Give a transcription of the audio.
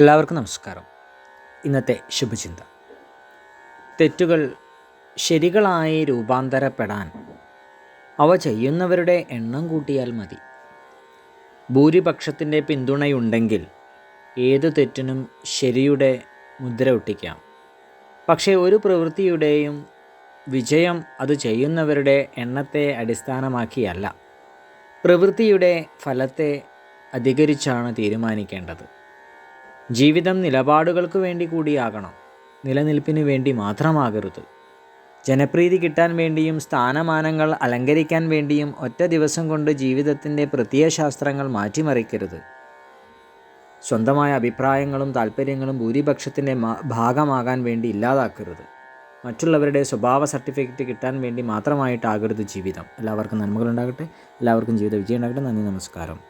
എല്ലാവർക്കും നമസ്കാരം. ഇന്നത്തെ ശുഭചിന്ത. തെറ്റുകൾ ശരികളായി രൂപാന്തരപ്പെടാൻ അവ ചെയ്യുന്നവരുടെ എണ്ണം കൂട്ടിയാൽ മതി. ഭൂരിപക്ഷത്തിന്റെ പിന്തുണയുണ്ടെങ്കിൽ ഏതു തെറ്റിനും ശരിയുടെ മുദ്ര ഒട്ടിക്കാം. പക്ഷേ ഒരു പ്രവൃത്തിയുടെയും വിജയം അത് ചെയ്യുന്നവരുടെ എണ്ണത്തെ അടിസ്ഥാനമാക്കിയല്ല. പ്രവൃത്തിയുടെ ഫലത്തെ അധികരിച്ചാണ് തീരുമാനിക്കേണ്ടത്. ജീവിതം നിലപാടുകൾക്ക് വേണ്ടി കൂടിയാകണം. നിലനിൽപ്പിന് വേണ്ടി മാത്രമാകരുത്. ജനപ്രീതി കിട്ടാൻ വേണ്ടിയും സ്ഥാനമാനങ്ങൾ അലങ്കരിക്കാൻ വേണ്ടിയും ഒറ്റ ദിവസം കൊണ്ട് ജീവിതത്തിന്റെ പ്രത്യയശാസ്ത്രങ്ങൾ മാറ്റിമറിക്കരുത്. സ്വന്തമായ അഭിപ്രായങ്ങളും താല്പര്യങ്ങളും ഭൂരിപക്ഷത്തിന്റെ ഭാഗമാകാൻ വേണ്ടി ഇല്ലാതാക്കരുത്. മറ്റുള്ളവരുടെ സ്വഭാവ സർട്ടിഫിക്കറ്റ് കിട്ടാൻ വേണ്ടി മാത്രമായിട്ടാകരുത് ജീവിതം. എല്ലാവർക്കും നന്മകളുണ്ടാകട്ടെ. എല്ലാവർക്കും ജീവിത വിജയം ഉണ്ടാകട്ടെ. നന്ദി നമസ്കാരം.